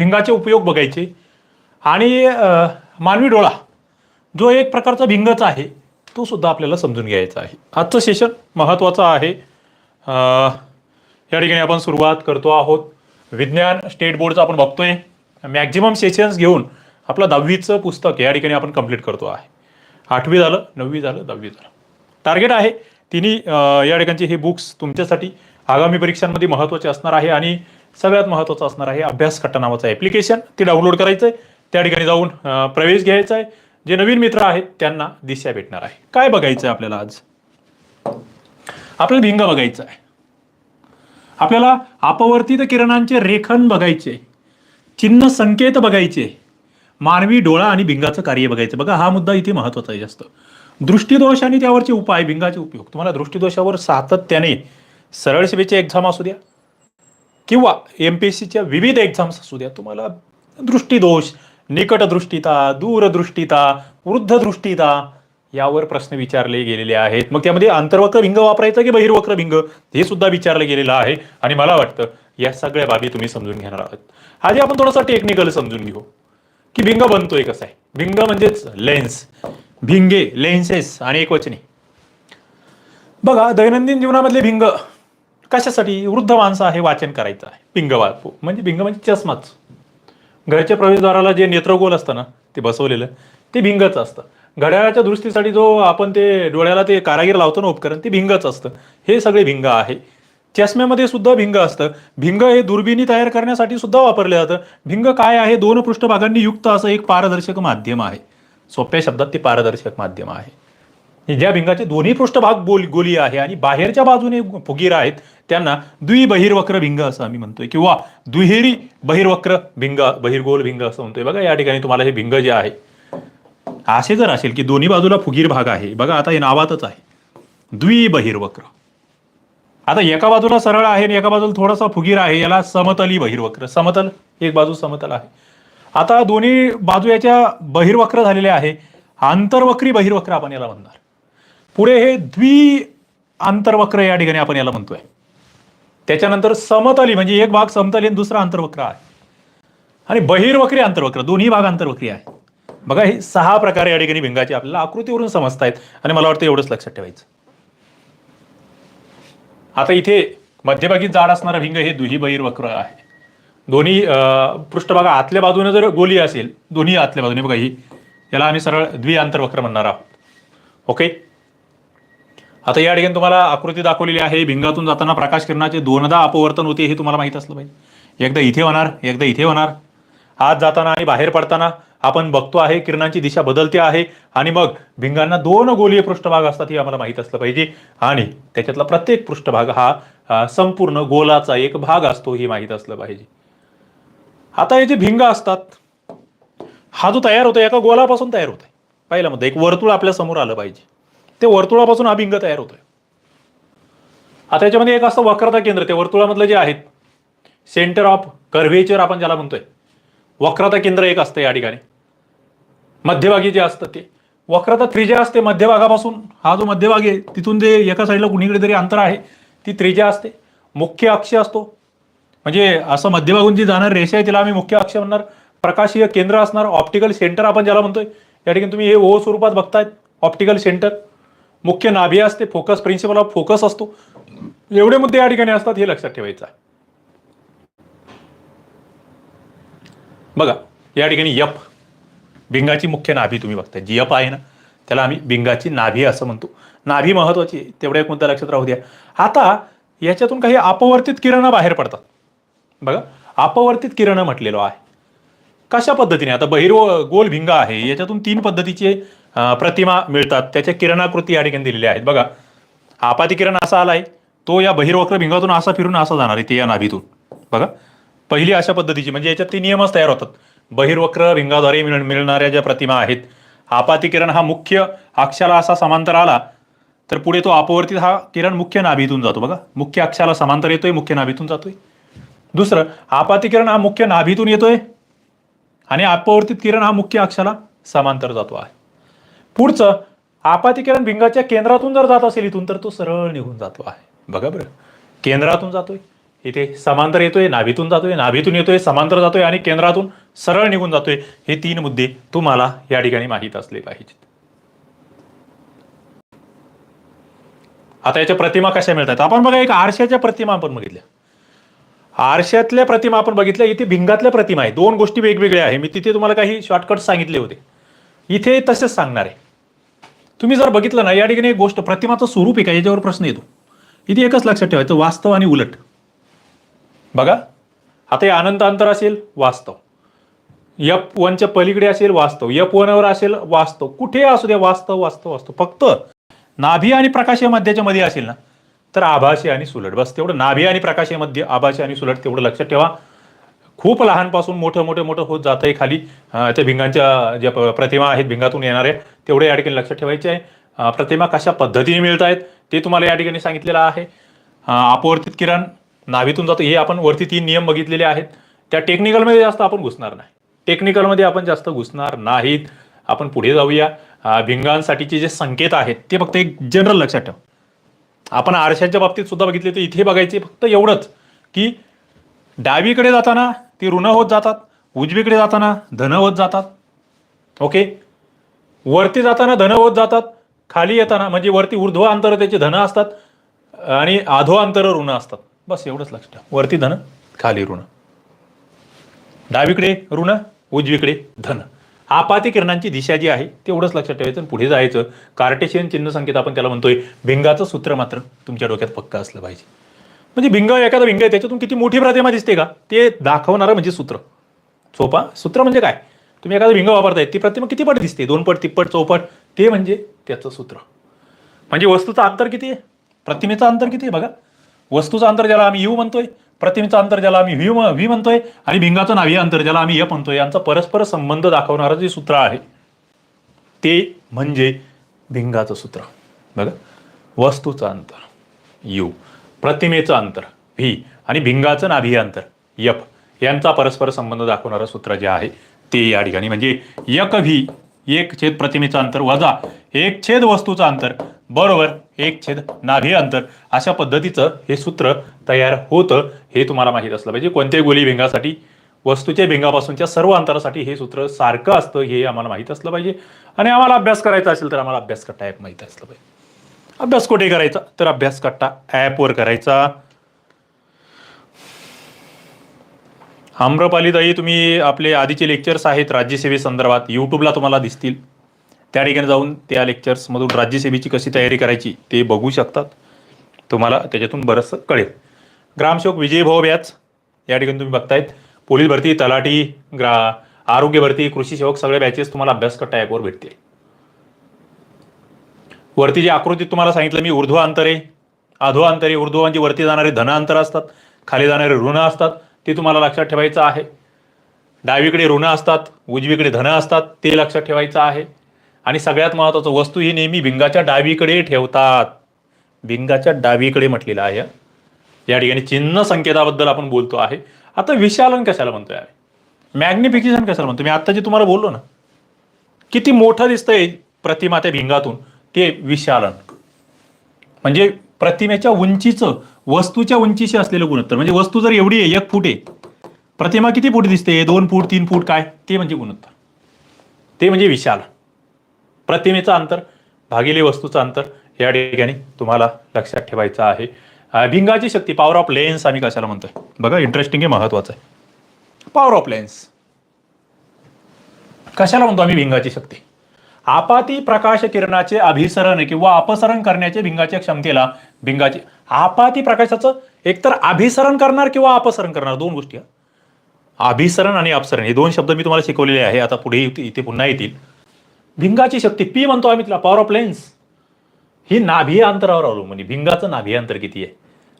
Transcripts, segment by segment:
भिंगाचे उपयोग बघायचे. आणि मानवी डोळा जो एक प्रकारचा भिंगच आहे तो सुद्धा आपल्याला समजून घ्यायचा आहे. आजचं सेशन महत्त्वाचं आहे. या ठिकाणी आपण सुरुवात करतो आहोत. विज्ञान स्टेट बोर्डचं आपण बघतोय. मॅक्झिमम सेशन्स घेऊन आपलं दहावीचं पुस्तक या ठिकाणी आपण कंप्लीट करतो आहे. आठवी झालं नववी झालं दहावी झालं. टार्गेट आहे तिन्ही या ठिकाणचे हे बुक्स तुमच्यासाठी आगामी परीक्षांमध्ये महत्त्वाचे असणार आहे. आणि सगळ्यात महत्त्वाचं असणार आहे अभ्यास कट्टा नावाचं ॲप्लिकेशन ते डाउनलोड करायचं आहे त्या ठिकाणी जाऊन प्रवेश घ्यायचा आहे जे नवीन मित्र आहेत त्यांना दिशा भेटणार आहे. काय बघायचं आहे आपल्याला आज? आपल्याला भिंग बघायचं आहे आपल्याला अपवर्तित किरणांचे रेखन बघायचे. चिन्ह संकेत बघायचे. मानवी डोळा आणि भिंगाचं कार्य बघायचं. बघा हा मुद्दा इथे महत्त्वाचा आहे जास्त. दृष्टिदोष आणि त्यावरचे उपाय भिंगाचे उपयोग. तुम्हाला दृष्टिदोषावर सातत्याने सरळ सेवेची एक्झाम असू द्या. किंवा एम पी एस सीच्या विविध एक्झाम्स असू द्या तुम्हाला दृष्टीदोष निकटदृष्टिता दूरदृष्टिता वृद्धदृष्टिता यावर प्रश्न विचारले गेलेले आहेत. मग त्यामध्ये आंतरवक्र भिंग वापरायचं की बहिर्वक्र भिंग? हे सुद्धा विचारलं गेलेलं आहे. आणि मला वाटतं या सगळ्या बाबी तुम्ही समजून घेणार आहात. आधी आपण थोडासा टेक्निकल समजून घेऊ. की भिंग बनतोय कसं आहे? भिंग म्हणजेच लेन्स भिंगे लेन्सेस आणि एकवचनी बघा दैनंदिन जीवनामधले भिंग कशासाठी वृद्ध माणसं आहे वाचन करायचं आहे? भिंग म्हणजे भिंग म्हणजे चष्माच. घराच्या प्रवेशद्वाराला जे नेत्रगोल असतं ना ते बसवलेलं ते भिंगच असतं. घड्याळाच्या दृष्टीसाठी जो आपण ते डोळ्याला ते कारागीर लावतो ना उपकरण ते भिंगच असतं. हे सगळे भिंग आहे. चष्म्यामध्ये सुद्धा भिंग असतं. भिंग हे दुर्बिणी तयार करण्यासाठी सुद्धा वापरलं जातं. भिंग काय आहे? दोन पृष्ठभागांनी युक्त असं एक पारदर्शक माध्यम आहे. सोप्या शब्दात ते पारदर्शक माध्यम आहे. ज्या भिंगाचे दोन्ही पृष्ठभाग बोल गोली आहे आणि बाहेरच्या बाजूने फुगीर आहेत त्यांना द्विबहिर्वक्र भिंग असं आम्ही म्हणतोय. किंवा दुहेरी बहिर्वक्र भिंग बहिर्गोल भिंग असं म्हणतोय. बघा या ठिकाणी तुम्हाला हे भिंग जे आहे असे जर असेल की दोन्ही बाजूला फुगीर भाग आहे बघा आता हे नावातच आहे. द्विबहिर्वक्र. आता एका बाजूला सरळ आहे आणि एका बाजूला थोडासा फुगीर आहे याला समतली बहिर्वक्र. समतल एक बाजू समतल आहे. आता दोन्ही बाजू याच्या बहिर्वक्र झालेले आहे. आंतरवक्री बहिर्वक्र आपण याला म्हणणार. पुढे हे द्वि आंतरवक्र या ठिकाणी आपण याला म्हणतोय. त्याच्यानंतर समतली म्हणजे एक भाग समतली आणि दुसरा आंतरवक्र आहे. आणि बहिर्वक्री आंतरवक्र दोन्ही भाग आंतरवक्री आहे. बघा हे सहा प्रकारे या ठिकाणी भिंगाची आपल्याला आकृतीवरून समजतायत आणि मला वाटतं एवढंच लक्षात ठेवायचं. आता इथे मध्यभागी जाड असणारा भिंग हे दुही बहिर्वक्र आहे. दोन्ही पृष्ठभागा आतल्या बाजूने जर गोली असेल दोन्ही आतल्या बाजूने बघा ही याला आम्ही सरळ द्वि आंतरवक्र म्हणणार आहोत. ओके? आता या ठिकाणी तुम्हाला आकृती दाखवलेली आहे. भिंगातून जाताना प्रकाश किरणाचे दोनदा अपवर्तन होते हे तुम्हाला माहीत असलं पाहिजे. एकदा इथे होणार एकदा इथे होणार. आत जाताना आणि बाहेर पडताना आपण बघतो आहे किरणांची दिशा बदलते आहे आणि मग भिंगांना दोन गोलीय पृष्ठभाग असतात हे आम्हाला माहीत असलं पाहिजे. आणि त्याच्यातला प्रत्येक पृष्ठभाग हा संपूर्ण गोलाचा एक भाग असतो हे माहीत असलं पाहिजे. आता हे जे भिंग असतात हा जो तयार होतो एका गोलापासून तयार होतोय. पहिला मुद्दा एक वर्तुळ आपल्यासमोर आलं पाहिजे. ते वर्तुळापासून अभिंग तयार होतोय. आता याच्यामध्ये एक असतं वक्रता केंद्र ते वर्तुळामधलं जे आहेत सेंटर ऑफ कर्व्हेचर आपण ज्याला म्हणतोय वक्रता केंद्र एक असतं या ठिकाणी. मध्यभागी जे असतं ते. वक्रता त्रिज्या असते मध्यभागापासून. हा जो मध्यभाग आहे तिथून जे एका साईडला कुणीकडे तरी अंतर आहे ती त्रिज्या असते. मुख्य अक्ष असतो. म्हणजे असं मध्यभागून जी जाणार रेषा आहे तिला आम्ही मुख्य अक्ष म्हणणार. प्रकाशीय केंद्र असणार. ऑप्टिकल सेंटर आपण ज्याला म्हणतोय या ठिकाणी तुम्ही हे ओ स्वरूपात बघतायत. ऑप्टिकल सेंटर मुख्य नाभी असते फोकस प्रिन्सिपल ऑफ फोकस असतो. एवढे मुद्दे या ठिकाणी असतात हे लक्षात ठेवायचं आहे. बघा या ठिकाणी यप भिंगाची मुख्य नाभी तुम्ही बघताय. जी यप आहे ना त्याला आम्ही भिंगाची नाभी असं म्हणतो. नाभी महत्वाची तेवढ्या एक मुद्दा लक्षात राहू द्या. आता याच्यातून काही अपवर्तित किरणं बाहेर पडतात. बघा अपवर्तित किरणं म्हटलेलो आहे. कशा पद्धतीने? आता बहिर्व गोल भिंगा आहे. याच्यातून तीन पद्धतीचे प्रतिमा मिळतात. त्याच्या किरणाकृती या ठिकाणी दिलेल्या आहेत. बघा आपाती किरण असा आलाय तो या बहिर्वक्र भिंगातून असा फिरून असा जाणार आहे ते या नाभीतून. बघा पहिली अशा पद्धतीची म्हणजे याच्यात ते नियमच तयार होतात. बहिर्वक्र भिंगाद्वारे मिळ- मिळणाऱ्या ज्या प्रतिमा आहेत आपाती किरण हा मुख्य अक्षाला असा समांतर आला तर पुढे तो अपवर्तित हा किरण मुख्य नाभीतून जातो. बघा मुख्य अक्षाला समांतर येतोय मुख्य नाभीतून जातोय. दुसरं आपाती किरण हा मुख्य नाभीतून येतोय आणि अपवर्तित किरण हा मुख्य अक्षाला समांतर जातो आहे. पुढचं आपातिकरण भिंगाच्या केंद्रातून जर जात असेल इथून तर तो सरळ निघून जातो आहे. बघा बरं. केंद्रातून जातोय. इथे समांतर येतोय नाभीतून जातोय नाभीतून येतोय समांतर जातोय आणि केंद्रातून सरळ निघून जातोय. हे तीन मुद्दे तुम्हाला या ठिकाणी माहीत असले पाहिजेत. आता याच्या प्रतिमा कशा मिळतात? आपण बघा एक आरशाच्या प्रतिमा आपण बघितल्या. आरशातल्या प्रतिमा आपण बघितल्या इथे भिंगातल्या प्रतिमा आहे दोन गोष्टी वेगवेगळ्या आहे मी तिथे तुम्हाला काही शॉर्टकट सांगितले होते. इथे तसेच सांगणार आहे. तुम्ही जर बघितलं ना या ठिकाणी एक गोष्ट प्रतिमाचं स्वरूप आहे का? याच्यावर प्रश्न येतो. इथे एकच लक्षात ठेवायचं वास्तव आणि उलट. बघा आता हे अनंत अंतर असेल वास्तव. यप वनच्या पलीकडे असेल वास्तव. यप वनवर असेल वास्तव. कुठे असू द्या वास्तव वास्तव वास्तव. फक्त नाभी आणि प्रकाश या मध्याच्या मध्ये असेल ना तर आभासी आणि सुलट. बस तेवढं नाभी आणि प्रकाश या मध्ये आणि सुलट तेवढं लक्षात ठेवा. खूप लहानपासून मोठं मोठं मोठं होत जात आहे खाली त्या भिंगांच्या ज्या प्रतिमा आहेत भिंगातून येणाऱ्या तेवढे या ठिकाणी लक्षात ठेवायचे आहे. प्रतिमा कशा पद्धतीने मिळत आहेत ते तुम्हाला या ठिकाणी सांगितलेलं आहे. अपवर्तित किरण नावीतून जातो. हे आपण वरती तीन नियम बघितलेले आहेत. त्या टेक्निकलमध्ये जास्त आपण घुसणार नाही. टेक्निकलमध्ये आपण जास्त घुसणार नाहीत. आपण पुढे जाऊया. भिंगांसाठीचे जे संकेत आहेत ते फक्त एक जनरल लक्षात ठेवा. आपण आरशाच्या बाबतीत सुद्धा बघितले तर इथे बघायचे फक्त एवढंच की डावीकडे जाताना ती ऋण होत जातात उजवीकडे जाताना धन होत जातात. ओके वरती जाताना धन होत जातात खाली येताना म्हणजे वरती ऊर्ध्व अंतर त्याचे धन असतात आणि आधो अंतर ऋण असतात. बस एवढंच लक्षात ठेवा. वरती धन खाली ऋण. डावीकडे ऋण उजवीकडे धन. आपाती किरणांची दिशा जी आहे तेवढंच लक्षात ठेवायचं आणि पुढे जायचं. कार्टेशियन चिन्ह संकेत आपण त्याला म्हणतोय. भिंगाचं सूत्र मात्र तुमच्या डोक्यात पक्का असलं पाहिजे. म्हणजे भिंग एखादा भिंग आहे त्याच्यातून किती मोठी प्रतिमा दिसते का? ते दाखवणारं म्हणजे सूत्र. सोपा? सूत्र म्हणजे काय? तुम्ही एखादं भिंग वापरताय ती प्रतिमा किती पट दिसते? दोन पट तिप्पट चौपट? ते म्हणजे त्याचं सूत्र. म्हणजे वस्तूचं अंतर किती आहे? प्रतिमेचं अंतर किती आहे बघा? वस्तूचं अंतर ज्याला आम्ही यू म्हणतोय प्रतिमेचं अंतर ज्याला आम्ही व्ही व्ही म्हणतोय आणि भिंगाचं नावी अंतर ज्याला आम्ही य म्हणतोय यांचा परस्पर संबंध दाखवणारं जे सूत्र आहे ते म्हणजे भिंगाचं सूत्र. बघा? वस्तूचं अंतर यू. प्रतिमेचं अंतर व्ही आणि भिंगाचं नाभी अंतर यप यांचा परस्पर संबंध दाखवणारं सूत्र जे आहे ते या ठिकाणी. म्हणजे यक व्ही एक छेद प्रतिमेचं अंतर वजा एक छेद वस्तूचं अंतर बरोबर एक छेद नाभी अंतर. अशा पद्धतीचं हे सूत्र तयार होतं हे तुम्हाला माहीत असलं पाहिजे. कोणत्याही गोली भिंगासाठी वस्तूच्या भिंगापासूनच्या सर्व अंतरासाठी हे सूत्र सारखं असतं हे आम्हाला माहीत असलं पाहिजे. आणि आम्हाला अभ्यास करायचा असेल तर आम्हाला अभ्यास कट्टा माहीत असलं पाहिजे. अभ्यास कुठे करायचा? तर अभ्यास कट्टा ॲपवर करायचा. आम्रपालीताई तुम्ही आपले आधीचे लेक्चर्स आहेत राज्यसेवेसंदर्भात यूट्यूबला तुम्हाला दिसतील. त्या ठिकाणी जाऊन त्या लेक्चर्समधून राज्यसेवेची कशी तयारी करायची ते बघू शकतात. तुम्हाला त्याच्यातून बरंचसं कळेल. ग्रामसेवक विजय भाऊ व्याज या ठिकाणी तुम्ही बघतायत. पोलीस भरती तलाठी ग्रा आरोग्य भरती कृषी सेवक सगळे बॅचेस तुम्हाला अभ्यास कट्टा ॲपवर भेटतील. वरती जी आकृतीत तुम्हाला सांगितलं मी ऊर्ध्व अंतरे अधो अंतरे ऊर्ध्व म्हणजे वरती जाणारे धन अंतर असतात खाली जाणारे ऋण असतात ते तुम्हाला लक्षात ठेवायचं आहे. डावीकडे ऋण असतात उजवीकडे धन असतात ते लक्षात ठेवायचं आहे. आणि सगळ्यात महत्त्वाचं वस्तू ही नेहमी भिंगाच्या डावीकडे ठेवतात. भिंगाच्या डावीकडे म्हटलेलं आहे. या ठिकाणी चिन्ह संकेताबद्दल आपण बोलतो आहे. आता विशालन कशाला म्हणतोय आहे मॅग्निफिकेशन कशाला म्हणतो मी आता जे तुम्हाला बोललो ना किती मोठं दिसतंय प्रतिमा त्या भिंगातून. ते विशालन. म्हणजे प्रतिमेच्या उंचीचं वस्तूच्या उंचीशी असलेलं गुणोत्तर. म्हणजे वस्तू जर एवढी आहे एक फूट आहे प्रतिमा किती फूट दिसते? दोन फूट तीन फूट काय? ते म्हणजे गुणोत्तर. ते म्हणजे विशाल. प्रतिमेचं अंतर भागिले वस्तूचं अंतर या ठिकाणी तुम्हाला लक्षात ठेवायचं आहे. भिंगाची शक्ती पॉवर ऑफ लेन्स आम्ही कशाला म्हणतोय? बघा इंटरेस्टिंग आहे महत्वाचं आहे. पॉवर ऑफ लेन्स कशाला म्हणतो आम्ही भिंगाची शक्ती? आपाती प्रकाश किरणाचे अभिसरण किंवा अपसरण करण्याचे भिंगाच्या क्षमतेला भिंगाचे आपाती प्रकाशाचं एकतर अभिसरण करणार किंवा अपसरण करणार दोन गोष्टी अभिसरण आणि अपसरण हे दोन शब्द मी तुम्हाला शिकवलेले आहे आता पुढे इथे पुन्हा येतील. भिंगाची शक्ती पी म्हणतो आम्ही तिला पॉवर ऑफ लेन्स ही नाभी अंतरावर अवलंबून म्हणजे भिंगाचं नाभी अंतर किती आहे?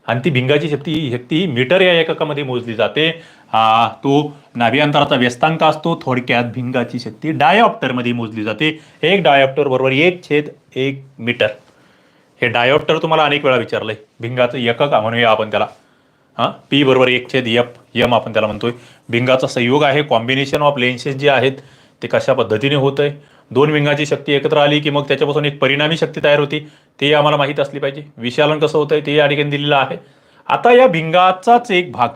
आणि ती भिंगाची शक्ती शक्ती मीटर या एककामध्ये मोजली जाते. हा तो नाभियांतराचा व्यस्तांक असतो थोडक्यात भिंगाची शक्ती डायऑप्टरमध्ये मोजली जाते. एक डायऑप्टर बरोबर एक छेद एक मीटर. हे डायऑप्टर तुम्हाला अनेक वेळा विचारलंय. भिंगाचं एकक म्हणूया आपण त्याला. हां? पी बरोबर एक छेद यप यम आपण त्याला म्हणतोय. भिंगाचा संयोग आहे कॉम्बिनेशन ऑफ लेन्सेस जे आहेत ते कशा पद्धतीने होत आहे दोन भिंगाची शक्ती एकत्र आली की मग त्याच्यापासून एक परिणामी शक्ती तयार होती. ते आम्हाला माहीत असली पाहिजे. विशालन कसं होतं आहे ते या ठिकाणी दिलेलं आहे. आता या भिंगाचाच एक भाग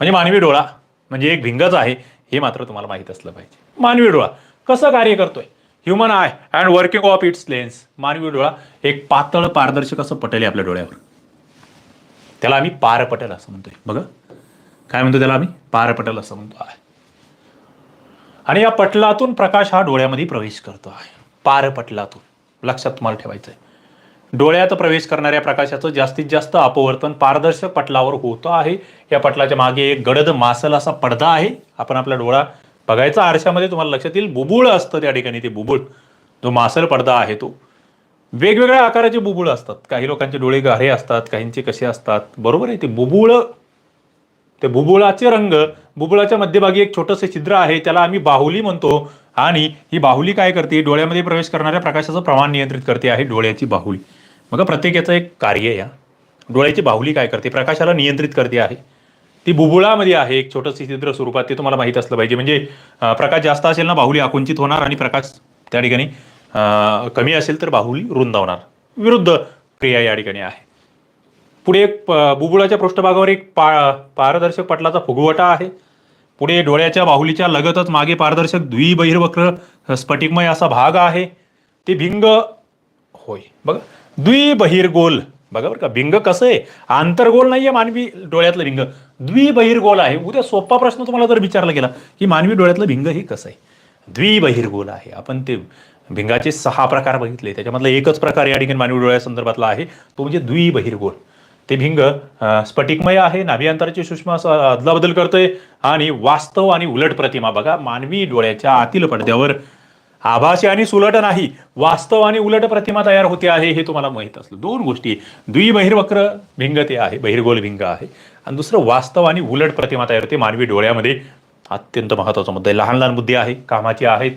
म्हणजे मानवी डोळा म्हणजे एक भिंगच आहे हे मात्र तुम्हाला माहीत असलं पाहिजे. मानवी डोळा कसं कार्य करतोय? Human eye and working of its lens मानवी डोळा एक पातळ पारदर्शक असं पटेल आहे आपल्या डोळ्यावर. त्याला आम्ही पारपटल असं म्हणतोय. बघा. काय म्हणतो त्याला आम्ही? पारपटल असं म्हणतो. आहे. आणि या पटलातून प्रकाश हा डोळ्यामध्ये प्रवेश करतो आहे. पारपटलातून. लक्षात तुम्हाला ठेवायचं आहे डोळ्यात प्रवेश करणाऱ्या प्रकाशाचं जास्तीत जास्त अपवर्तन पारदर्शक पटलावर होतं आहे. या पटलाच्या मागे एक गडद मासल असा पडदा आहे. आपण आपला डोळा बघायचा आरशामध्ये तुम्हाला लक्षात येईल. बुबुळ असतं त्या ठिकाणी ते बुबुळ. जो मासल पडदा आहे तो. वेगवेगळ्या आकाराचे बुबुळ असतात. काही लोकांचे डोळे गारे असतात काहींचे कसे असतात. बरोबर आहे ते बुबुळ ते बुबुळाचे रंग बुबुळाच्या मध्यभागी एक छोटंसं छिद्र आहे. त्याला आम्ही बाहुली म्हणतो आणि ही बाहुली काय करते? डोळ्यामध्ये प्रवेश करणाऱ्या प्रकाशाचं प्रमाण नियंत्रित करते आहे डोळ्याची बाहुली. मग प्रत्येक याचं एक कार्य आहे या डोळ्याची बाहुली काय करते? प्रकाशाला नियंत्रित करते आहे. ती बुबुळामध्ये आहे एक छोटंसं छिद्र स्वरूपात ते तुम्हाला माहीत असलं पाहिजे. म्हणजे प्रकाश जास्त असेल ना बाहुली आकुंचित होणार आणि प्रकाश त्या ठिकाणी कमी असेल तर बाहुली रुंदावणार विरुद्ध क्रिया या ठिकाणी आहे. पुढे एक बुबुळाच्या पृष्ठभागावर एक पा पारदर्शक पटलाचा फुगवटा आहे. पुढे डोळ्याच्या बाहुलीच्या लगतच मागे पारदर्शक द्विबहिर्वक्र स्फटिकमय असा भाग आहे. ते भिंग होय बघा. द्विबहिर्गोल. बघा बरं का भिंग कसं आहे? आंतरगोल नाहीये मानवी डोळ्यातलं भिंग. द्विबहिर्गोल आहे. उद्या सोपा प्रश्न तुम्हाला जर विचारला गेला की मानवी डोळ्यातलं भिंग हे कसं आहे? द्विबहिर्गोल आहे. आपण ते भिंगाचे सहा प्रकार बघितले. त्याच्यामधला एकच प्रकार या ठिकाणी मानवी डोळ्यासंदर्भातला आहे. तो म्हणजे द्विबहिर्गोल. ते भिंग स्फटिकमय आहे नाभिअंतराची सूक्ष्म असं अदलाबदल करतंय आणि वास्तव आणि उलट प्रतिमा. बघा मानवी डोळ्याच्या आतील पडद्यावर आभासी आणि सुलट नाही वास्तव आणि उलट प्रतिमा तयार होते आहे हे तुम्हाला माहीत असलं. दोन गोष्टी. द्विबहिर्वक्र भिंग ते आहे बहिर्गोल भिंग आहे. आणि दुसरं वास्तव आणि उलट प्रतिमा तयार होते मानवी डोळ्यामध्ये. अत्यंत महत्त्वाचा मुद्दा आहे. लहान लहान मुद्दे आहे कामाचे आहेत.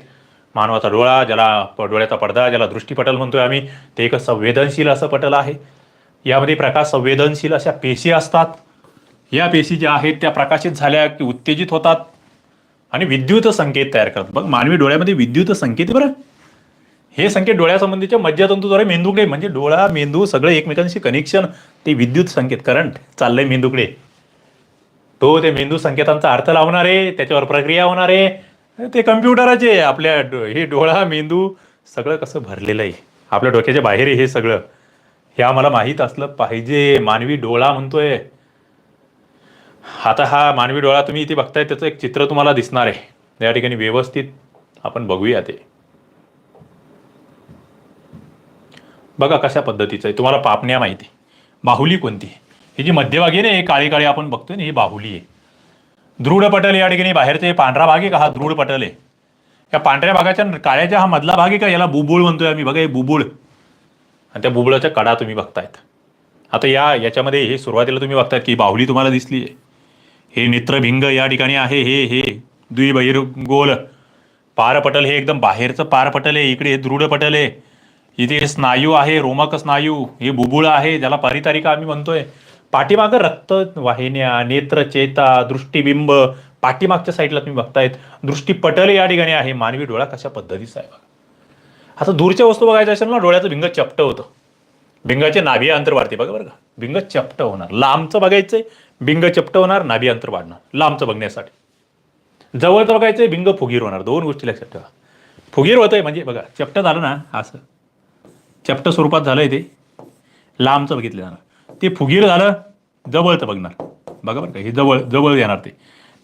मानवाचा डोळा ज्याला डोळ्याचा पडदा ज्याला दृष्टीपटल म्हणतोय आम्ही ते एक संवेदनशील असं पटल आहे. यामध्ये प्रकाश संवेदनशील अशा पेशी असतात. या पेशी ज्या आहेत त्या प्रकाशित झाल्या की उत्तेजित होतात. आणि विद्युत संकेत तयार करतात. बघ मानवी डोळ्यामध्ये विद्युत संकेत बरं. हे संकेत डोळ्यासंबंधीच्या मज्जातंतूद्वारे मेंदूकडे म्हणजे डोळा मेंदू सगळं एकमेकांशी कनेक्शन ते विद्युत संकेत करंट चाललंय मेंदूकडे. तो ते मेंदू संकेतांचा अर्थ लावणार आहे त्याच्यावर प्रक्रिया होणार आहे ते कम्प्युटराचे आपल्या डो- हे डोळा मेंदू सगळं कसं भरलेलं आहे. आपल्या डोक्याच्या बाहेर आहे हे सगळं. हे आम्हाला माहीत असलं पाहिजे. मानवी डोळा म्हणतोय. आता हा मानवी डोळा तुम्ही इथे बघताय त्याचं एक चित्र तुम्हाला दिसणार आहे. या ठिकाणी व्यवस्थित आपण बघूया ते. बघा कशा पद्धतीचं आहे. तुम्हाला पापण्या माहिती बाहुली कोणती? ही जी मध्यभागी आहे ना हे काळी काळी आपण बघतोय ना ही बाहुली आहे. दृढ पटल या ठिकाणी बाहेरचे पांढरा भाग आहे का? हा दृढ पटल आहे. या पांढऱ्या भागाच्या काळ्याच्या हा मधला भाग आहे का? याला बुबुळ म्हणतोय आम्ही. बघा हे बुबुळ. आणि त्या बुबुळाच्या कडा तुम्ही बघतायत. आता या याच्यामध्ये हे सुरुवातीला तुम्ही बघतायत की बाहुली तुम्हाला दिसली आहे हे नेत्रभिंग या ठिकाणी आहे हे हे. द्विबहिर गोल. पारपटल हे एकदम बाहेरचं पारपटल आहे इकडे हे दृढ पटल आहे. इथे स्नायू आहे रोमक स्नायू. हे बुबुळ आहे ज्याला परितारिका आम्ही म्हणतोय. पाठीमागं रक्त वाहिन्या नेत्रचेता दृष्टिबिंब. पाठीमागच्या साईडला तुम्ही बघतायत दृष्टीपटल या ठिकाणी आहे. मानवी डोळा कशा पद्धतीचा आहे बघा. आता दूरच्या वस्तू बघायच्या असेल ना डोळ्याचं भिंग चपट होतं. भिंगाचे नाभी अंतर वाढते. बघा बरं का. भिंग चपट होणार. लांबचं बघायचंय भिंग चपट होणार नाभी अंतर वाढणार. लांबचं बघण्यासाठी. जवळचं बघायचंय भिंग फुगीर होणार. दोन गोष्टी लक्षात ठेवा. फुगीर होतंय म्हणजे बघा चपट झालं ना असं. चपट स्वरूपात झालंय ते. लांबचं बघितलं जाणार. ते फुगीर झालं जवळचं बघणार. बघा बरं का हे जवळ जवळ येणार ते.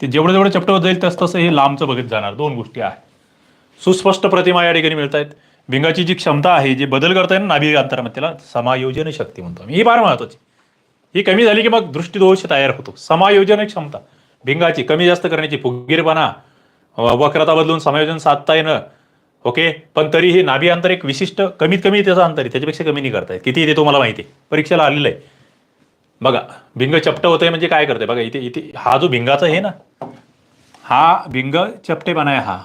ते जेवढं जेवढं चपट होत जाईल तसं तसं हे लांबचं बघत जाणार. दोन गोष्टी आहेत सुस्पष्ट प्रतिमा या ठिकाणी मिळत आहेत भिंगाची जी क्षमता आहे जे बदल करता येईल ना नाभी अंतरामध्ये त्याला समायोजन शक्ती म्हणतो आम्ही. ही फार महत्वाची ही कमी झाली की मग दृष्टीदोष तयार होतो. समायोजन क्षमता. भिंगाची कमी जास्त करण्याची फुगीरपणा वक्रता बदलून समायोजन साधता येणं ओके? पण तरी हे नाभी अंतर एक विशिष्ट कमीत कमी त्याचं अंतर आहे. त्याच्यापेक्षा कमी नाही करतायत किती ते तुम्हाला माहिती आहे. परीक्षेला आलेलं आहे. बघा भिंग चपट होतंय म्हणजे काय करते बघा इथे इथे हा जो भिंगाचा आहे ना हा भिंग चपटेपणा आहे हा.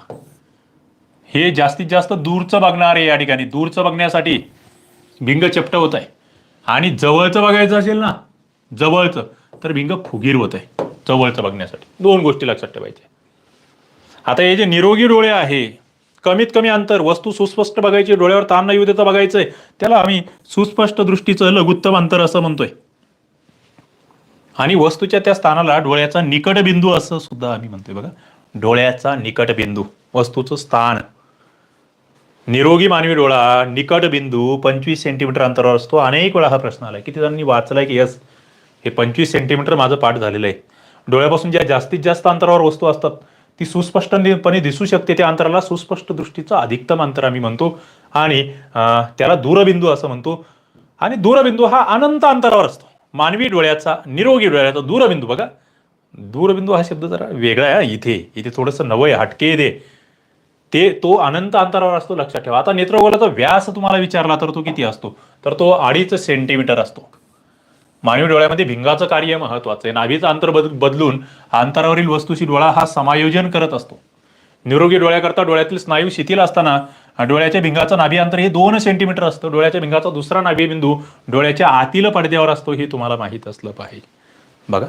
हे जास्तीत जास्त दूरचं बघणार आहे या ठिकाणी. दूरचं बघण्यासाठी भिंग चपट होत आहे. आणि जवळचं बघायचं असेल ना जवळचं तर भिंग फुगीर होत आहे. जवळचं बघण्यासाठी. दोन गोष्टी लक्षात ठेवायच्या. आता हे जे निरोगी डोळे आहे कमीत कमी अंतर वस्तू सुस्पष्ट बघायची डोळ्यावर ताण न येऊ देता बघायचंय त्याला आम्ही सुस्पष्ट दृष्टीचं लघुत्तम अंतर असं म्हणतोय. आणि वस्तूच्या त्या स्थानाला डोळ्याचा निकट बिंदू असं सुद्धा आम्ही म्हणतोय बघा. डोळ्याचा निकट बिंदू वस्तूचं स्थान. निरोगी मानवी डोळा निकट बिंदू पंचवीस सेंटीमीटर अंतरावर असतो. अनेक वेळा हा प्रश्न आलाय. किती जणांनी वाचलाय की यस हे पंचवीस सेंटीमीटर माझं पाठ झालेलं आहे. डोळ्यापासून ज्या जास्तीत जास्त अंतरावर वस्तू असतात ती सुस्पष्टपणे दिसू शकते. त्या अंतराला सुस्पष्ट दृष्टीचं अधिकतम अंतर आम्ही म्हणतो. आणि त्याला दूरबिंदू असं म्हणतो. आणि दूरबिंदू हा अनंत अंतरावर असतो. मानवी डोळ्याचा निरोगी डोळ्याचा दूरबिंदू बघा. दूरबिंदू हा शब्द जरा वेगळा आहे. इथे इथे थोडंसं नवं आहे. हटके दे. ते तो अनंत अंतरावर असतो लक्षात ठेवा. आता नेत्रगोलाचा व्यास तुम्हाला विचारला तर तो किती असतो? तर तो अडीच सेंटीमीटर असतो. मानवी डोळ्यामध्ये भिंगाचं कार्य महत्वाचं आहे. नाभीचं अंतर बद बदलून अंतरावरील वस्तूशी डोळा हा समायोजन करत असतो. निरोगी डोळ्याकरता डोळ्यातील स्नायू शिथिल असताना डोळ्याच्या भिंगाचं नाभी अंतर हे दोन सेंटीमीटर असतं. डोळ्याच्या भिंगाचा दुसरा नाभी बिंदू डोळ्याच्या आतील पडद्यावर असतो हे तुम्हाला माहीत असलं पाहिजे. बघा.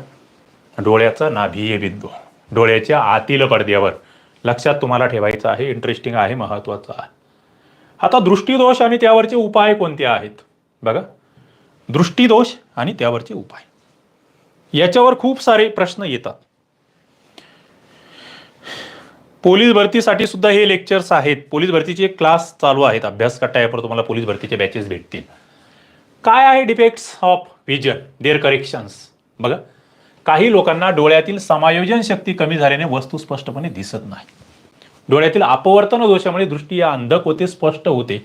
डोळ्याचा नाभीय बिंदू. डोळ्याच्या आतील पडद्यावर. लक्षात तुम्हाला ठेवायचं आहे इंटरेस्टिंग आहे महत्वाचं आहे. आता दृष्टीदोष आणि त्यावरचे उपाय कोणते आहेत? बघा. दृष्टीदोष आणि त्यावरचे उपाय. याच्यावर खूप सारे प्रश्न येतात. पोलीस भरतीसाठी सुद्धा हे लेक्चर्स आहेत. पोलीस भरतीचे क्लास चालू आहेत. अभ्यास कट्टायावर तुम्हाला पोलीस भरतीचे बॅचेस भेटतील. काय आहे defects of vision their corrections बघा. काही लोकांना डोळ्यातील समायोजन शक्ती कमी झाल्याने वस्तू स्पष्टपणे दिसत नाही. डोळ्यातील अपवर्तन दोषामुळे दृष्टी या अंधक होते स्पष्ट होते.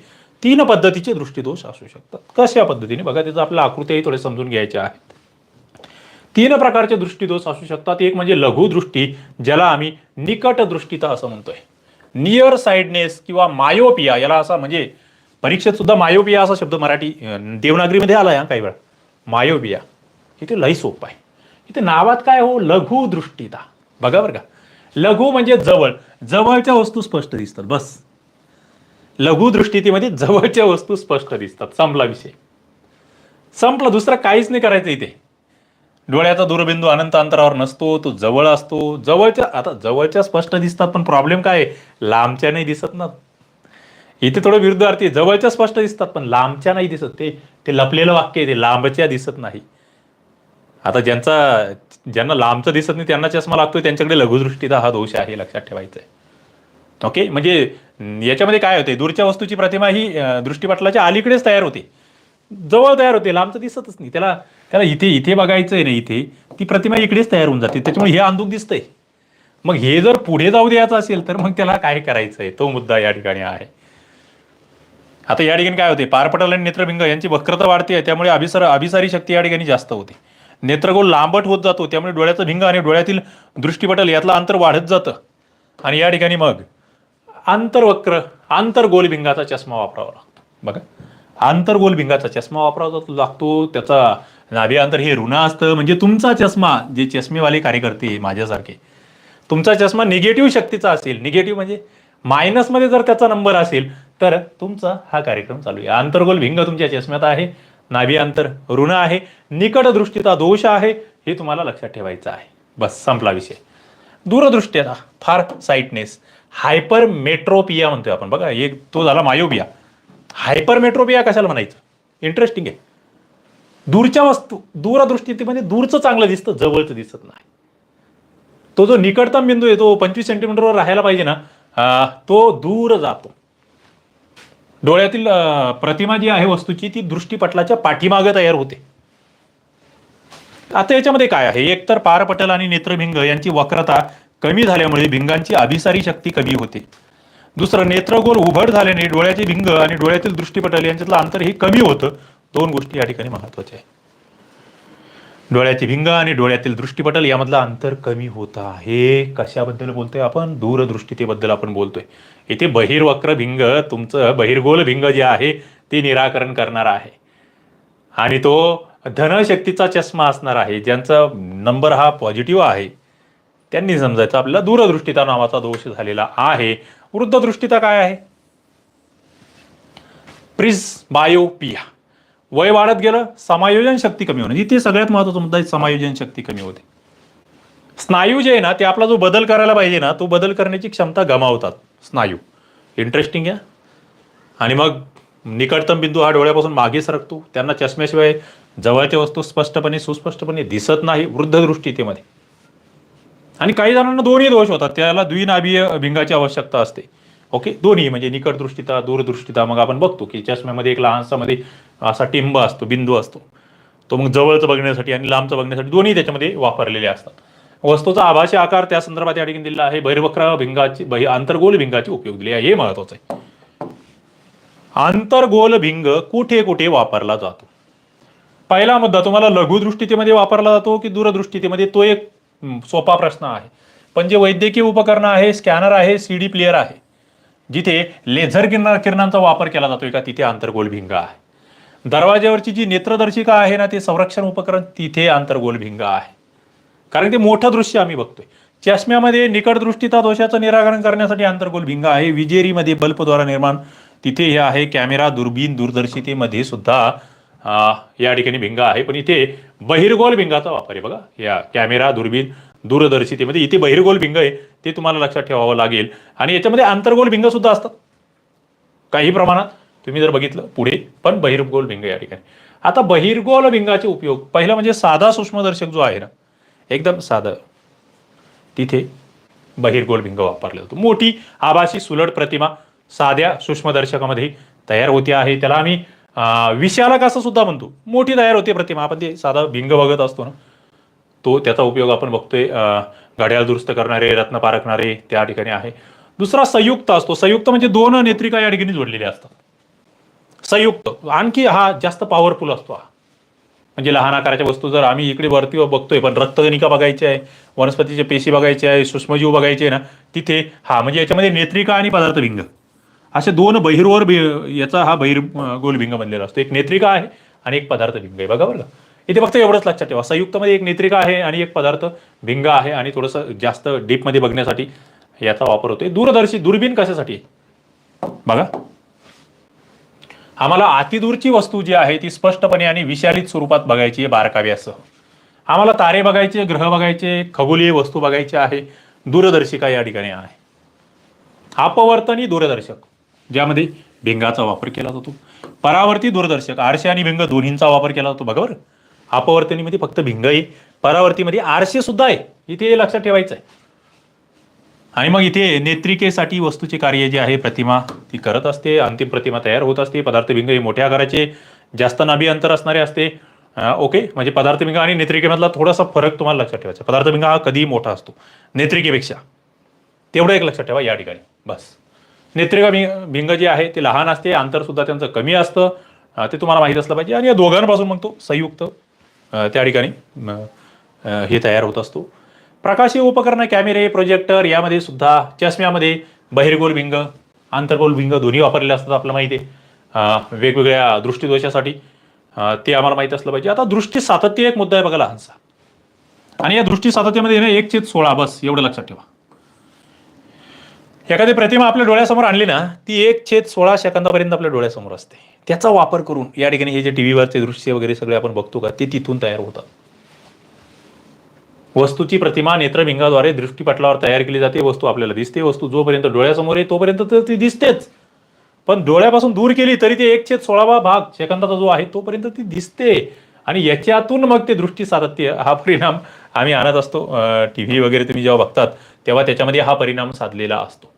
तीन पद्धतीचे दृष्टीदोष असू शकतात. कशा पद्धतीने? बघा त्याचं आपल्या आकृत्याही थोडे समजून घ्यायच्या आहेत. तीन प्रकारचे दृष्टीदोष असू शकतात. एक म्हणजे लघुदृष्टी ज्याला आम्ही निकट दृष्टीता असं म्हणतोय. नियर साइडनेस किंवा मायोपिया याला असा म्हणजे परीक्षेत सुद्धा मायोपिया असा शब्द मराठी देवनागरीमध्ये आला या काही वेळा. मायोपिया. इथे लई सोपं आहे. इथे नावात काय हो? लघु दृष्टीता. बघा बरं का. लघु म्हणजे जवळ. जवळच्या वस्तू स्पष्ट दिसतात. बस. लघु लघुदृष्टीतीमध्ये जवळच्या वस्तू स्पष्ट दिसतात. संपला विषय. संपलं. दुसरं काहीच नाही करायचं इथे. डोळ्याचा दूरबिंदू अनंत अंतरावर नसतो तो जवळ असतो. जवळच्या आता जवळच्या स्पष्ट दिसतात पण प्रॉब्लेम काय? आहे लांबच्या नाही दिसत ना. इथे थोडं विरुद्धार्थी जवळच्या स्पष्ट दिसतात पण लांबच्या नाही दिसत. ते ते लपलेलं वाक्य आहे ते लांबच्या दिसत नाही. आता ज्यांचा ज्यांना लांबचं दिसत नाही त्यांना चष्मा लागतोय त्यांच्याकडे लघुदृष्टीचा हा दोष आहे लक्षात ठेवायचा आहे ओके म्हणजे याच्यामध्ये काय होते दूरच्या वस्तूची प्रतिमा ही दृष्टीपटलाच्या अलीकडेच तयार होते. जवळ तयार होते लांबचं दिसतच नाही. त्याला त्याला इथे इथे बघायचं आहे ना इथे ती प्रतिमा इकडेच तयार होऊन जाते. त्याच्यामुळे हे अंधुक दिसतंय. मग हे जर पुढे जाऊ द्यायचं असेल तर मग त्याला काय करायचं आहे तो मुद्दा या ठिकाणी आहे. आता या ठिकाणी काय होते? पारपटल आणि नेत्रभिंग यांची वक्रता वाढते त्यामुळे अभिसर अभिसारी शक्ती या ठिकाणी जास्त होते. नेत्रगोल लांबट होत जातो त्यामुळे डोळ्याचं भिंग आणि डोळ्यातील दृष्टीपटल यातलं अंतर वाढत जातं. आणि या ठिकाणी मग आंतरवक्र आंतरगोल भिंगाचा चष्मा वापरावा लागतो. बघा आंतरगोल भिंगाचा चष्मा वापरावा लागतो. त्याचा नाभी अंतर हे ऋण असतं. म्हणजे तुमचा चष्मा जे चष्मेवाले कार्यकर्ते माझ्यासारखे तुमचा चष्मा निगेटिव्ह शक्तीचा असेल. निगेटिव्ह म्हणजे मायनसमध्ये जर त्याचा नंबर असेल तर तुमचा हा कार्यक्रम चालू आहे. आंतरगोल भिंग तुमच्या चष्म्यात आहे. नाभी अंतर ऋण आहे निकट दृष्टीचा दोष आहे हे तुम्हाला लक्षात ठेवायचं आहे. बस संपला विषय. दूरदृष्टीचा फार साईटनेस. हायपर मेट्रोपिया म्हणतोय आपण. बघा एक तो झाला मायोबिया. हायपर मेट्रोपिया कशाला म्हणायचं? इंटरेस्टिंग आहे. दूरच्या वस्तू दूरदृष्टी म्हणजे दूरचं चांगलं दिसतं जवळचं दिसत नाही. तो जो निकटतम बिंदू आहे तो पंचवीस सेंटीमीटरवर राहायला पाहिजे ना तो दूर जातो. डोळ्यातील प्रतिमा जी आहे वस्तूची ती दृष्टीपटलाच्या पाठीमागे तयार होते. आता याच्यामध्ये काय आहे? एक तर पारपटल आणि नेत्रभिंग यांची वक्रता कमी झाल्यामुळे भिंगांची अभिसारी शक्ती कमी होते. दुसरं नेत्रगोल उघड झाल्याने डोळ्याचे भिंग आणि डोळ्यातील दृष्टीपटल यांच्यातलं अंतर हे कमी होतं. दोन गोष्टी या ठिकाणी महत्त्वाच्या आहे डोळ्याची भिंग आणि डोळ्यातील दृष्टीपटल यामधलं अंतर कमी होत आहे. कशाबद्दल बोलतोय आपण? दूरदृष्टीतेबद्दल आपण बोलतोय. इथे बहिर्वक्र भिंग तुमचं बहिर्गोल भिंग जे आहे ते निराकरण करणार आहे. आणि तो धनशक्तीचा चष्मा असणार आहे. ज्यांचा नंबर हा पॉझिटिव्ह आहे त्यांनी समजायचं आपल्याला दूरदृष्टीता नावाचा दोष झालेला आहे. वृद्धदृष्टीता काय आहे? प्रिस बायोपिया वय वाढत गेलं समायोजन शक्ती कमी होणे. इथे सगळ्यात महत्त्वाचा मुद्दा आहे समायोजन शक्ती कमी होते. स्नायू जे आहे ना ते आपला जो बदल करायला पाहिजे ना तो बदल करण्याची क्षमता गमावतात स्नायू. इंटरेस्टिंग आहे. आणि मग निकटतम बिंदू हा डोळ्यापासून मागे सरकतो. त्यांना चष्म्याशिवाय जवळच्या वस्तू स्पष्टपणे सुस्पष्टपणे दिसत नाही वृद्धदृष्टीतेमध्ये आणि काही जणांना दोन्ही दोष होतात. त्याला द्विनाभीय भिंगाची आवश्यकता असते. ओके दोन्ही म्हणजे निकट दृष्टीता दूरदृष्टीता मग आपण बघतो की चष्म्यामध्ये एक लहानसा मध्ये असा टिंब असतो बिंदू असतो. तो मग जवळचं बघण्यासाठी आणि लांबचं बघण्यासाठी दोन्ही त्याच्यामध्ये वापरलेले असतात. वस्तूचा आभासी आकार त्या संदर्भात या ठिकाणी दिलेला आहे. बहिर्वक्र भिंगाची बहि आंतरगोल भिंगाची उपयोग दिली आहे. हे महत्वाचं आहे. आंतरगोल भिंग कुठे कुठे वापरला जातो? पहिला मुद्दा तुम्हाला लघुदृष्टीतेमध्ये वापरला जातो की दूरदृष्टीतेमध्ये? तो एक सोपा प्रश्न आहे. पण जे वैद्यकीय उपकरणं आहे स्कॅनर आहे सी डी प्लेअर आहे जिथे लेझर किरणा किरणांचा वापर केला जातोय का तिथे आंतरगोल भिंग आहे. दरवाज्यावरची जी नेत्रदर्शिका आहे ना ते संरक्षण उपकरण तिथे आंतरगोल भिंग आहे. कारण ते मोठं दृश्य आम्ही बघतोय. चष्म्यामध्ये निकटदृष्टीचा दोषाचं निराकरण करण्यासाठी आंतरगोल भिंग आहे. विजेरीमध्ये बल्बद्वारा निर्माण तिथे हे आहे. कॅमेरा दुर्बीन दूरदर्शितेमध्ये सुद्धा या ठिकाणी भिंग आहे. पण इथे बहिर्गोल भिंगाचा वापर आहे. बघा या कॅमेरा दुर्बीन दूरदर्शितेमध्ये इथे बहिर्गोल भिंग आहे. ते तुम्हाला लक्षात ठेवावं लागेल. आणि याच्यामध्ये आंतरगोल भिंग सुद्धा असतात. काही प्रमाणात. तुम्ही जर बघितलं पुढे पण बहिर्गोल भिंग या ठिकाणी. आता बहिर्गोल भिंगाचे उपयोग पहिला म्हणजे साधा सूक्ष्मदर्शक जो आहे ना एकदम साधं. तिथे बहिर्गोल भिंग वापरला जातो मोठी आभासी सुलट प्रतिमा साध्या सूक्ष्मदर्शकामध्ये तयार होते आहे. त्याला आम्ही विषयाला विशालक असं सुद्धा म्हणतो. मोठी तयार होते प्रतिमा. आपण ते साधा भिंग बघत असतो ना तो त्याचा उपयोग आपण बघतोय. घड्याळ दुरुस्त करणारे रत्न पारखणारे त्या ठिकाणी आहे. दुसरा संयुक्त असतो. संयुक्त म्हणजे दोन नेत्रिका या ठिकाणी जोडलेल्या असतात. संयुक्त. आणखी हा जास्त पॉवरफुल असतो हा. म्हणजे लहान आकाराच्या वस्तू जर आम्ही इकडे वरती बघतोय पण रक्तगणिका बघायची आहे वनस्पतीचे पेशी बघायचे आहे सूक्ष्मजीव बघायचे आहे ना तिथे हा म्हणजे याच्यामध्ये नेत्रिका आणि पदार्थभिंग असे दोन बहिर्वर याचा हा बहिर गोलभिंग बनलेला असतो. एक नेत्रिका आहे आणि एक पदार्थ भिंग आहे. बघा बरं इथे फक्त एवढंच लक्षात ठेवा. संयुक्तमध्ये एक नेत्रिका आहे आणि एक पदार्थ भिंग आहे आणि थोडंसं जास्त डीपमध्ये बघण्यासाठी याचा वापर होतोय. दूरदर्शी दुर्बीण कशासाठी? बघा. आम्हाला अतिदूरची वस्तू जी आहे ती स्पष्टपणे आणि विशालित स्वरूपात बघायची आहे बारकाव्यासह. आम्हाला तारे बघायचे ग्रह बघायचे खगोलीय वस्तू बघायची आहे दूरदर्शिका या ठिकाणी आहे. अपवर्तनी दूरदर्शक ज्यामध्ये भिंगाचा वापर केला जातो. परावर्ती दूरदर्शक आरशे आणि भिंग दोन्हींचा वापर केला जातो. बघा बरं अपवर्तनीमध्ये फक्त भिंग आहे परावर्तीमध्ये आरशे सुद्धा आहे. इथे लक्षात ठेवायचं आहे. आणि मग इथे नेत्रिकेसाठी वस्तूचे कार्य जे आहे प्रतिमा ती करत असते अंतिम प्रतिमा तयार होत असते पदार्थ भिंग हे मोठ्या आकाराचे जास्त नाभी अंतर असणारे असते. ओके म्हणजे पदार्थ भिंग आणि नेत्रिकेमधला थोडासा फरक तुम्हाला लक्षात ठेवायचा पदार्थभिंग हा कधीही मोठा असतो नेत्रिकेपेक्षा. तेवढं एक लक्षात ठेवा या ठिकाणी. बस. नेत्रिका भिंग भिंग जे आहे ते लहान असते अंतरसुद्धा त्यांचं कमी असतं. ते तुम्हाला माहीत असलं पाहिजे. आणि या दोघांपासून मग तो संयुक्त त्या ठिकाणी हे तयार होत असतो. प्रकाशीय उपकरणं कॅमेरे प्रोजेक्टर यामध्ये सुद्धा चष्म्यामध्ये बहिर्गोल भिंग आंतरगोल भिंग दोन्ही वापरलेले असतात आपल्याला माहिती आहे. वेगवेगळ्या दृष्टीदोषासाठी. ते आम्हाला माहीत असलं पाहिजे. आता दृष्टी सातत्य एक मुद्दा आहे बघा लहानसा. आणि या दृष्टी सातत्यामध्ये ना एक चेत सोळा बस एवढं लक्षात ठेवा. एखादी प्रतिमा आपल्या डोळ्यासमोर आणली ना ती एक छेद सोळा सेकंदापर्यंत आपल्या डोळ्यासमोर असते. त्याचा वापर करून या ठिकाणी हे जे टीव्हीवरचे दृश्य वगैरे सगळे आपण बघतो का ते तिथून तयार होतात. वस्तूची प्रतिमा नेत्रभिंगाद्वारे दृष्टीपटलावर तयार केली जाते. वस्तू आपल्याला दिसते. वस्तू जोपर्यंत डोळ्यासमोर आहे तोपर्यंत तर ती दिसतेच. पण डोळ्यापासून दूर केली तरी ते एक छेद सोळावा भाग सेकंदाचा जो आहे तोपर्यंत ती दिसते. आणि याच्यातून मग ते दृष्टी सातत्य हा परिणाम आम्ही आणत असतो. टी व्ही वगैरे तुम्ही जेव्हा बघतात तेव्हा त्याच्यामध्ये हा परिणाम साधलेला असतो.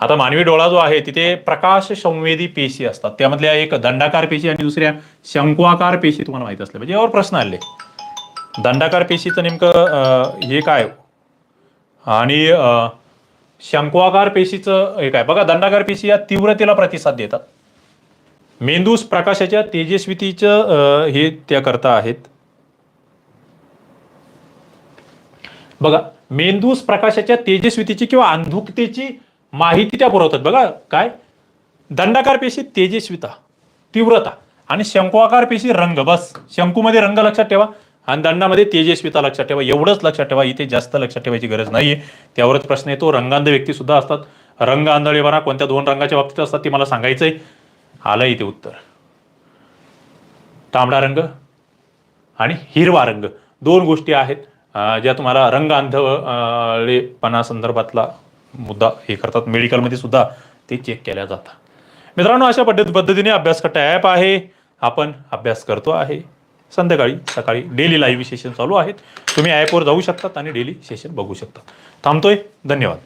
आता मानवी डोळा जो आहे तिथे प्रकाश संवेदी पेशी असतात. त्यामधल्या एक दंडाकार पेशी आणि दुसऱ्या शंकुआकार पेशी तुम्हाला माहीत असल्या पाहिजे. यावर प्रश्न आले. दंडाकार पेशीचं नेमकं हे काय? आणि अं, शंकुआकार पेशीचं हे काय? बघा दंडाकार पेशी या तीव्रतेला प्रतिसाद देतात. मेंदूस प्रकाशाच्या तेजस्वितीचं हे त्या करता आहेत. बघा मेंदूस प्रकाशाच्या तेजस्वितीची किंवा अंधुकतेची माहिती त्या पुरवतात. बघा काय? दंडाकार पेशी तेजस्विता तीव्रता आणि शंकुआकार पेशी रंग. बस शंकूमध्ये रंग लक्षात ठेवा. आणि दंडामध्ये तेजस्विता लक्षात ठेवा एवढंच लक्षात ठेवा इथे जास्त लक्षात ठेवायची गरज नाहीये. त्यावरच प्रश्न येतो रंगांध व्यक्ती सुद्धा असतात. रंग आंधळेपणा कोणत्या दोन रंगाच्या बाबतीत असतात ते मला सांगायचंय. आलं इथे उत्तर. तांबडा रंग आणि हिरवा रंग दोन गोष्टी आहेत ज्या तुम्हाला रंग आंधळेपणा संदर्भातला मुद्दा हे करतात. मेडिकलमध्ये सुद्धा ते चेक केल्या जातात. मित्रांनो अशा पद्धत पद्धतीने अभ्यासकट्टा ॲप आहे. आपण अभ्यास करतो आहे. संध्याकाळी सकाळी डेली लाईव्ह सेशन चालू आहेत. तुम्ही ॲपवर जाऊ शकतात आणि डेली सेशन बघू शकता थांबतोय. धन्यवाद.